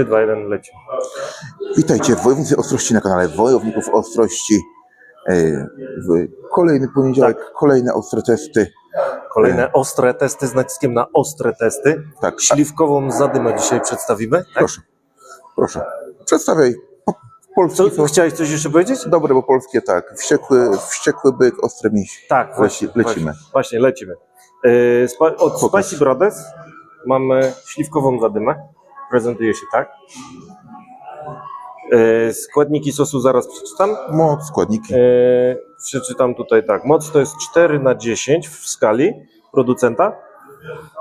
3, 2, 1, leci. Witajcie wojownicy ostrości na kanale Wojowników Ostrości. E, W kolejny poniedziałek, kolejne ostre testy. Kolejne ostre testy z naciskiem na ostre testy. Tak, Śliwkową zadymę dzisiaj przedstawimy. Tak? proszę, proszę. Przedstawiaj po- polski Co, chciałeś coś jeszcze powiedzieć? Dobre, bo polskie tak. Wściekły, wściekły byk, ostre miś. Tak, właśnie. Leci- lecimy. Właśnie, właśnie lecimy. Yy, spa, od Pokaż. Spicy Brothers mamy śliwkową zadymę. Prezentuje się tak. Yy, składniki sosu zaraz przeczytam. Moc, składniki. Yy, przeczytam tutaj tak. Moc to jest 4 na 10 w skali producenta.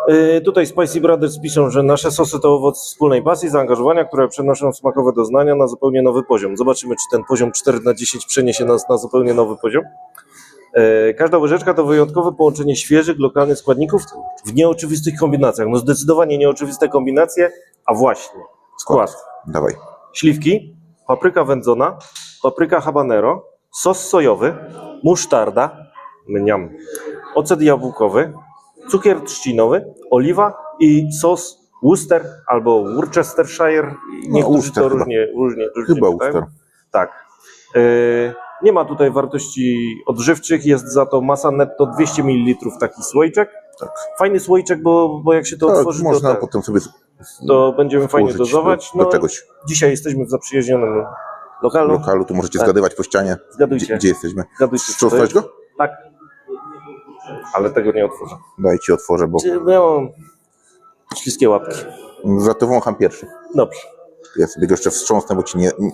Yy, tutaj Spicy Brothers piszą, że nasze sosy to owoc wspólnej pasji, zaangażowania, które przenoszą smakowe doznania na zupełnie nowy poziom. Zobaczymy, czy ten poziom 4 na 10 przeniesie nas na zupełnie nowy poziom. Każda łyżeczka to wyjątkowe połączenie świeżych, lokalnych składników w nieoczywistych kombinacjach. No zdecydowanie nieoczywiste kombinacje, a właśnie skład Dawaj. śliwki, papryka wędzona, papryka habanero, sos sojowy, musztarda, mniam, ocet jabłkowy, cukier trzcinowy, oliwa i sos Worcester albo Worcestershire. Niektórzy Worcester to chyba. różnie, różnie, różnie Chyba. Worcester. Tak. Yy, nie ma tutaj wartości odżywczych, jest za to masa netto 200 ml taki słoiczek. Tak. Fajny słoiczek, bo, bo jak się to Tak, otworzy, to, można ten, potem sobie to będziemy fajnie dozować. do, do No, czegoś. Dzisiaj jesteśmy w zaprzyjaźnionym lokalu. lokalu, tu możecie Tak. zgadywać po ścianie, Zgadujcie. gdzie, gdzie jesteśmy. Zgadujcie, Przeostałeś jest. go? Tak. Ale tego nie otworzę. Daj ci otworzę, bo Czy Miałem śliskie łapki. za to wącham pierwszy. Dobrze. Ja sobie go jeszcze wstrząsnę, bo ci nie... nie-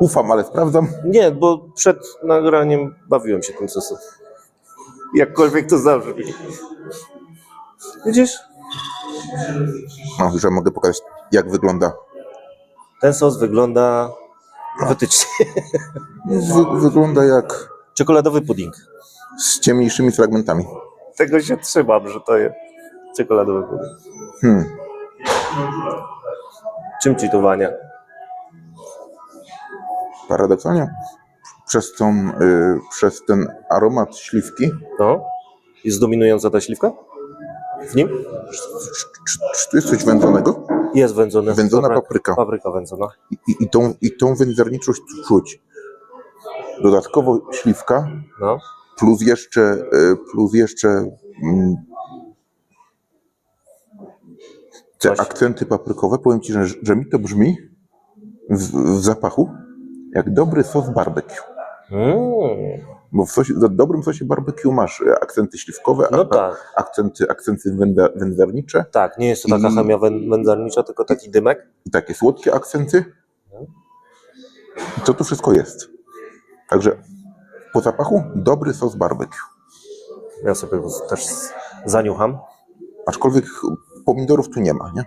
Ufam, ale sprawdzam. Nie, bo przed nagraniem bawiłem się tym sosem. Jakkolwiek to zabrzmi. Widzisz? No, że mogę pokazać, jak wygląda. Ten sos wygląda wytycznie. Wy, wygląda jak Czekoladowy pudding. z ciemniejszymi fragmentami. Tego się trzymam, że to jest czekoladowy pudding. Hmm. Czym ci to wania? Paradoksalnie przez, tą, y, przez ten aromat śliwki, No. Jest dominująca ta śliwka? W nim? czy, tu jest coś wędzonego? Jest wędzone. Wędzona papryka. Papryka wędzona. I, i, i, tą, I tą wędzarniczość czuć. Dodatkowo śliwka, No. plus jeszcze, y, plus jeszcze mm, te Coś. akcenty paprykowe. Powiem Ci, że, że mi to brzmi w, w zapachu jak dobry sos barbecue. Mm. Bo w, sosie, w dobrym sosie barbecue masz e, akcenty śliwkowe, No a- tak. akcenty, akcenty węda, wędzarnicze Tak, nie jest to taka I- chemia wę- wędzarnicza, tylko taki dymek. i takie słodkie akcenty. I to tu wszystko jest. Także po zapachu dobry sos barbecue. Ja sobie go też zaniucham. Aczkolwiek pomidorów tu nie ma, nie?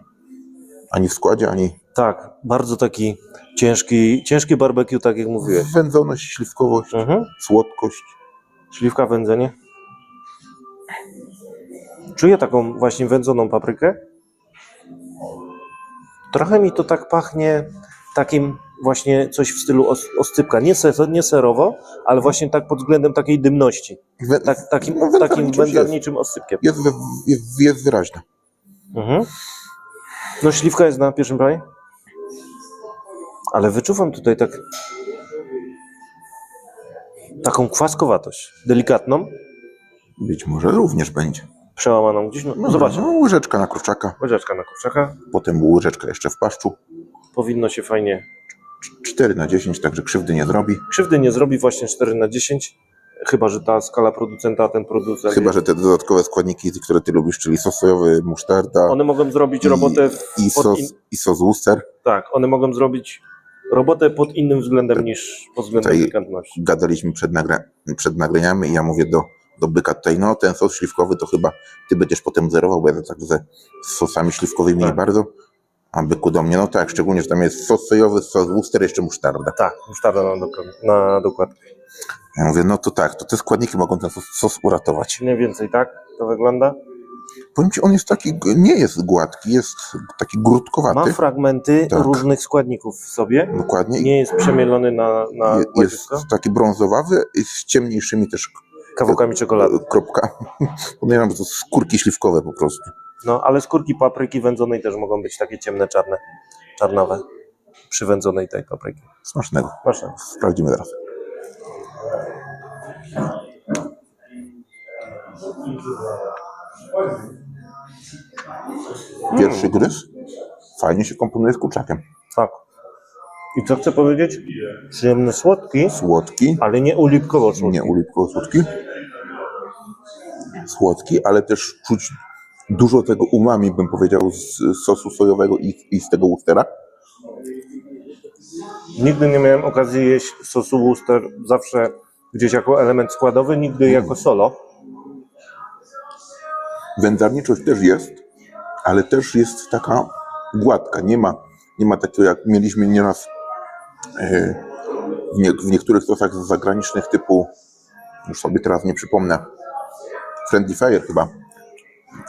Ani w składzie, ani Tak, bardzo taki ciężki, ciężki barbecue, tak jak mówiłeś. wędzoność, śliwkowość, Mhm. słodkość. Śliwka, wędzenie. Czuję taką właśnie wędzoną paprykę. Trochę mi to tak pachnie takim właśnie coś w stylu os- oscypka. Nie, se, nie serowo, ale właśnie tak pod względem takiej dymności. Wę, Tak, takim, No, takim wędzarniczość jest. wędzarniczym oscypkiem. jest, jest, jest wyraźna. Mhm. No śliwka jest na pierwszym planie. Ale wyczuwam tutaj tak taką kwaskowatość, delikatną, Być może również będzie. przełamaną gdzieś. No, no zobaczmy. No, łyżeczka na kurczaka, Łyżeczka na kurczaka. potem łyżeczka jeszcze w paszczu. Powinno się fajnie. 4 na 10, także krzywdy nie zrobi. Krzywdy nie zrobi właśnie 4 na 10. Chyba, że ta skala producenta, ten producent. Chyba, że te dodatkowe składniki, które ty lubisz, czyli sos sojowy, musztarda One mogą zrobić robotę w, i, pod sos, in... i sos Worcester. Tak, one mogą zrobić robotę pod innym względem niż pod względem Tutaj-. Gadaliśmy przed, nagra przed nagraniami i ja mówię do, do byka tutaj, no ten sos śliwkowy to chyba ty będziesz potem zerował, bo ja tak ze sosami śliwkowymi Tak. nie bardzo. A byku do mnie, no tak, szczególnie, że tam jest sos sojowy, sos Worcester, jeszcze musztarda. Tak, musztarda na, dok- na dokładkę. Ja mówię, no to tak, to te składniki mogą ten sos, sos uratować. Mniej więcej tak to wygląda. Powiem ci, on jest taki, nie jest gładki, jest taki grudkowaty. Ma fragmenty Tak. różnych składników w sobie. Dokładnie. Nie jest przemielony na, na je- jest taki brązowawy i z ciemniejszymi też Kawałkami czekolady. kropka. Podejrzewam, że to skórki śliwkowe po prostu. No, ale skórki papryki wędzonej też mogą być takie ciemne, czarne, czarnawe. Przy wędzonej tej papryki. Smacznego. Proszę. Sprawdzimy teraz. Pierwszy gryz fajnie się komponuje z kurczakiem. Tak. I co chcę powiedzieć? Przyjemny słodki, Słodki, ale nie ulipkowo słodki. nie ulipkowo słodki. Słodki, ale też czuć dużo tego umami, bym powiedział, z sosu sojowego i, i z tego Worcestera. Nigdy nie miałem okazji jeść sosu Worcester, zawsze gdzieś jako element składowy, nigdy jako solo. Wędzarniczość też jest, ale też jest taka gładka. Nie ma, nie ma takiego, jak mieliśmy nieraz e, w, nie, w niektórych sosach zagranicznych typu, już sobie teraz nie przypomnę, Friendly Fire chyba.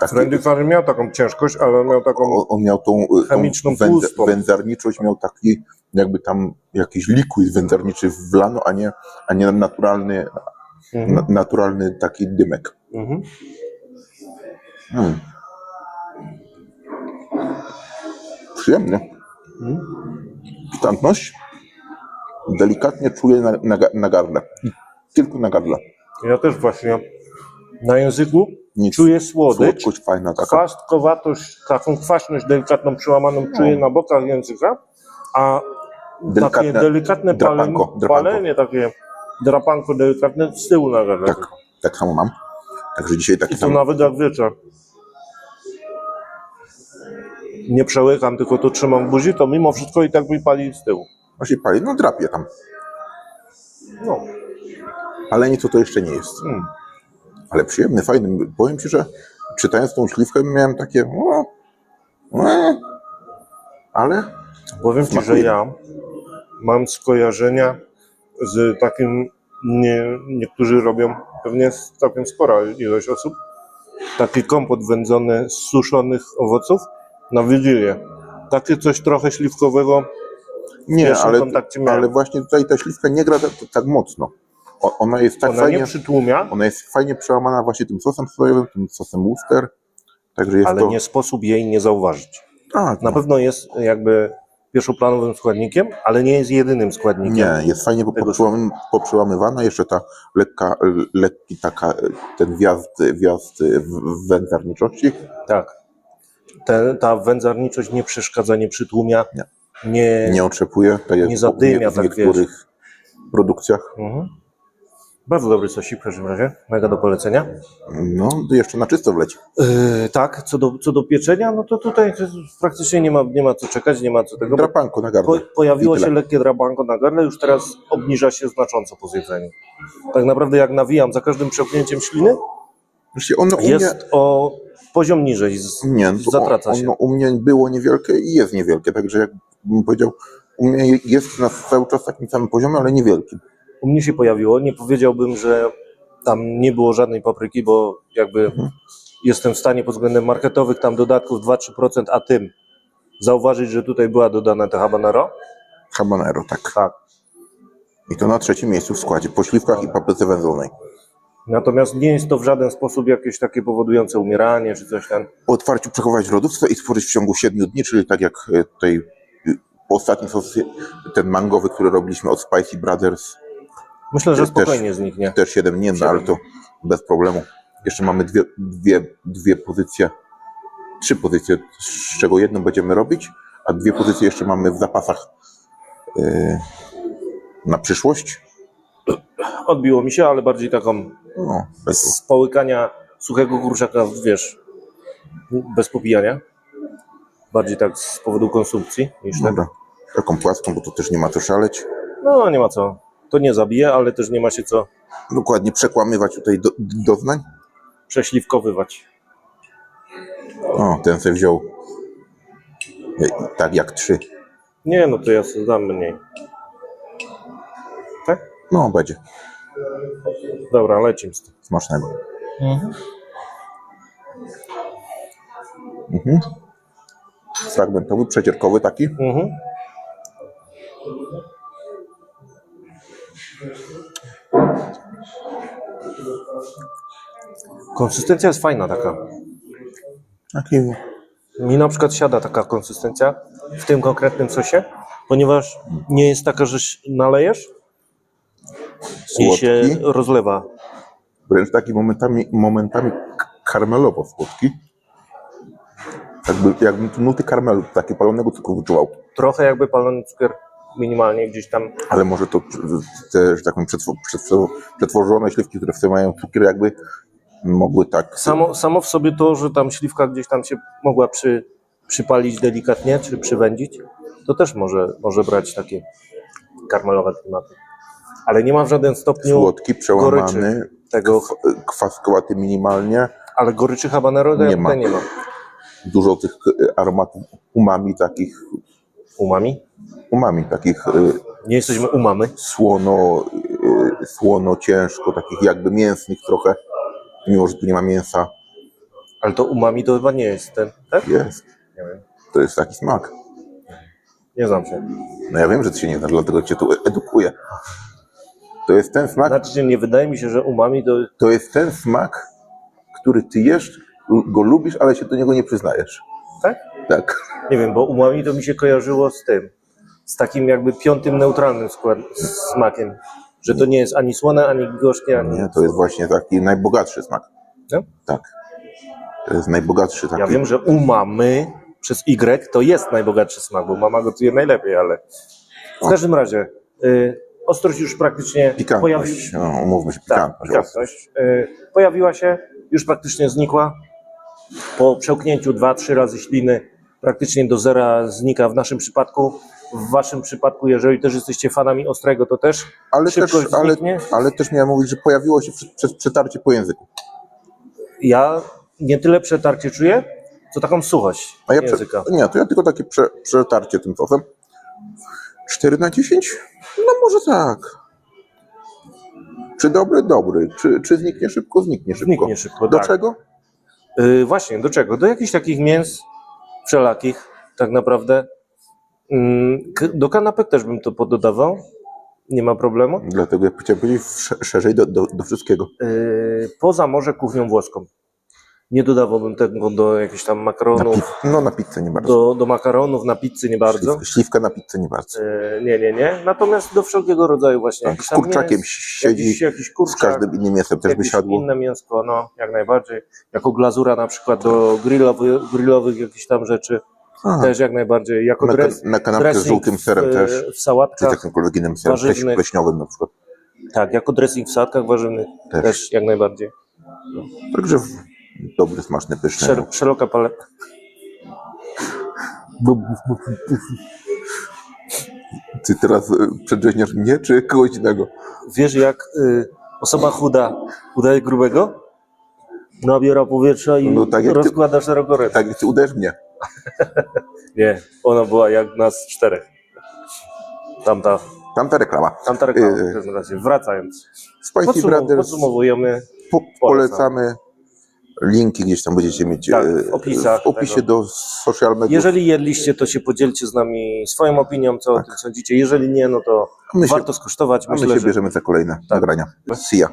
Taki, Friendly Fire miał taką ciężkość, ale miał taką... on, miał tą, e, tą Chemiczną wędza- wędzarniczość, miał taki jakby tam jakiś liquid wędzarniczy wlano, a nie, a nie naturalny, Mhm. na, naturalny taki dymek. Mhm. Hmm. Przyjemny. Pikantność. Delikatnie czuję na, na, na gardle. Tylko na gardle. Ja też właśnie na języku Nic. czuję słodycz, Słodkość fajna taka. kwaskowatość, taką kwaśność delikatną, przełamaną czuję na bokach języka, a takie Delikatne delikatne palenie, drapanko, drapanko. palenie, takie drapanko delikatne z tyłu na gardle. Tak, tak samo mam. Także dzisiaj taki I to sam. nawet jak wiecie, nie przełykam, tylko to trzymam w buzi, to mimo wszystko i tak mi pali z tyłu. Właśnie pali, no drapie tam. No. Ale nic to jeszcze nie jest. Mm. Ale przyjemny, fajny. Powiem Ci, że czytając tą śliwkę miałem takie o, e, ale Powiem Ci, że ja mam skojarzenia z takim, nie, niektórzy robią, pewnie jest całkiem spora ilość osób, taki kompot wędzony z suszonych owoców na Wigilię. Takie coś trochę śliwkowego. nie, pierwszym ale, kontakcie miałem. ale właśnie tutaj ta śliwka nie gra tak, tak mocno. O, ona jest tak Ona fajnie, nie przytłumia, ona jest fajnie przełamana właśnie tym sosem sojowym, tym sosem Worcester. Także jest ale to... nie sposób jej nie zauważyć. Tak, Na no. pewno jest jakby pierwszoplanowym składnikiem, ale nie jest jedynym składnikiem. Nie, jest fajnie poprzełamywana, jeszcze ta lekka, lekki taka, ten wjazd, wjazd w- wędzarniczości. Tak. Te, ta wędzarniczość nie przeszkadza, nie przytłumia, Nie. nie, Nie otrzepuje, tak Nie w- zadymia, w tak niektórych produkcjach. Mhm. Bardzo dobry sosik w każdym razie, mega do polecenia. No, jeszcze na czysto wleci. Yy, tak, co do, co do pieczenia, no to tutaj praktycznie nie ma, nie ma co czekać, nie ma co tego. Drapanko na Po, gardle. pojawiło I się lekkie drabanko na gardle, już teraz obniża się znacząco po zjedzeniu. Tak naprawdę jak nawijam za każdym przełknięciem śliny, Właściwie ono mnie, jest o poziom niżej, z, nie, to zatraca ono się. u mnie było niewielkie i jest niewielkie, także jak bym powiedział, u mnie jest na cały czas takim samym poziomie, ale niewielkim. U mnie się pojawiło. Nie powiedziałbym, że tam nie było żadnej papryki, bo jakby jestem w stanie pod względem marketowych tam dodatków 2-3%, a tym zauważyć, że tutaj była dodana ta habanero. Habanero, tak. Tak. I to na trzecim miejscu w składzie, po śliwkach i papryce wędzonej. Natomiast nie jest to w żaden sposób jakieś takie powodujące umieranie czy coś tam. Po otwarciu przechować w lodówce i stworzyć w ciągu 7 dni, czyli tak jak e, tutaj e, ostatni sos, ten mangowy, który robiliśmy od Spicy Brothers, Myślę, że Też- spokojnie zniknie. też 7 dni, no, ale to bez problemu. Jeszcze mamy dwie, dwie, dwie pozycje, trzy pozycje, z czego jedną będziemy robić, a dwie pozycje jeszcze mamy w zapasach e, na przyszłość. Odbiło mi się, ale bardziej taką No, bez, z połykania suchego kurczaka, wiesz, bez popijania. Bardziej tak z powodu konsumpcji niż tak. dobra. Taką płaską, bo to też nie ma co szaleć. No nie ma co. To nie zabije, ale też nie ma się co Dokładnie przekłamywać tutaj do, doznań. prześliwkowywać. O, ten se wziął e, tak jak trzy. Nie, no to ja sobie dam mniej. Tak? No, będzie. Dobra, lecimy z tym. Smacznego. Mhm. Fragmentowy, przecierkowy taki. Mhm. Konsystencja jest fajna taka. Taki Mi na przykład siada taka konsystencja w tym konkretnym sosie, ponieważ nie jest taka, że nalejesz i się Słodki. rozlewa. wręcz taki momentami, momentami k- karmelowo słodki. Jakby, jakbym tu nuty karmelu, takie palonego cukru wyczuwał. Trochę jakby palony cukier minimalnie gdzieś tam. Ale może to te, że tak powiem, przetwo, przetwo, przetworzone śliwki, które w sobie mają cukier, jakby mogły tak. Samo, samo w sobie to, że tam śliwka gdzieś tam się mogła przy, przypalić delikatnie, czy przywędzić, to też może, może brać takie karmelowe klimaty. Ale nie ma w żaden stopniu Słodki, przełamany, tego, kw- kwaskowaty minimalnie, ale goryczy habanero Nie nie, ma. nie ma. dużo tych aromatów umami takich, Umami? Umami takich e, Nie jesteśmy umamy. słono, e, słono, ciężko, takich jakby mięsnych trochę, mimo że tu nie ma mięsa, Ale to umami to chyba nie jest ten, tak? jest. Nie wiem. To jest taki smak. Nie znam się. No ja wiem, że ty się nie znasz, dlatego cię tu edukuję. To jest ten smak, Znaczy, nie wydaje mi się, że umami to to jest ten smak, który ty jesz, go lubisz, ale się do niego nie przyznajesz. tak? Tak. Nie wiem, bo umami to mi się kojarzyło z tym, z takim jakby piątym neutralnym skład, smakiem, że to nie jest ani słone, ani gorzkie, ani... Nie, to jest właśnie taki najbogatszy smak. No? Tak. To jest najbogatszy taki. Ja wiem, że umamy przez Y to jest najbogatszy smak, bo mama gotuje najlepiej, ale w każdym razie y, ostrość już praktycznie pojawi... Pikantność. No, umówmy się, Tak, pikantność. pikantność. Y, pojawiła się, już praktycznie znikła. Po przełknięciu 2-3 razy śliny praktycznie do zera znika w naszym przypadku. W waszym przypadku, jeżeli też jesteście fanami ostrego, to też ale, też, ale, zniknie. ale też miałem mówić, że pojawiło się przy- przez przetarcie po języku. Ja nie tyle przetarcie czuję, co taką suchość A ja prze, języka. nie, to ja tylko takie prze, przetarcie tym sosem. 4 na 10? No może tak. Czy dobry? Dobry. Czy, czy zniknie szybko? Zniknie szybko. Zniknie szybko, Do tak. czego? Y, właśnie, do czego? Do jakichś takich mięs wszelakich, tak naprawdę. Mm, Do kanapek też bym to pododawał. Nie ma problemu. Dlatego ja chciałem powiedzieć sz- szerzej do, do, do wszystkiego. Yy, poza może kuchnią włoską. Nie dodawałbym tego do jakichś tam Na makaronów, pi- no na pizzę nie bardzo. do, do makaronów, na pizzy nie bardzo. Śliwka, śliwka na pizzę nie bardzo. Yy, nie, nie, nie. Natomiast do wszelkiego rodzaju właśnie Tak, z kurczakiem mięs, siedzi, jakiś, jakiś z kurczak, każdym innym mięsem też by siadło. inne mięsko, no jak najbardziej. Jako glazura na przykład do grillowy, grillowych jakichś tam rzeczy A, też jak najbardziej. Jako na, dres, na kanapkę z żółtym serem w, też. w Czy sałatkach, z jakimkolwiek innym serem, warzywnych. pleśniowym na przykład. tak, jako dressing w sałatkach warzywnych Też. też, jak najbardziej. Także dobry, smaczny, pyszny. Szer, szeroka paleta. Ty teraz y, przedrzeźniasz mnie, czy kogoś innego? Wiesz, jak y, osoba chuda udaje grubego? Nabiera powietrza i No tak jak ty- rozkłada szeroko ręce. Tak, ty uderz mnie. Nie, ona była jak nas czterech. Tamta, Tamta reklama. tamta reklama Yy. Wracając. Spicy Podsum- Brothers, podsumowujemy. po, polecamy. Linki gdzieś tam będziecie mieć Tak, e, w opisach w opisie tego. do social media. Jeżeli jedliście, to się podzielcie z nami swoją opinią, co o tym sądzicie. Jeżeli nie, no to Tak. My się- warto skosztować. A my Myślę, się że bierzemy za kolejne nagrania. See ya.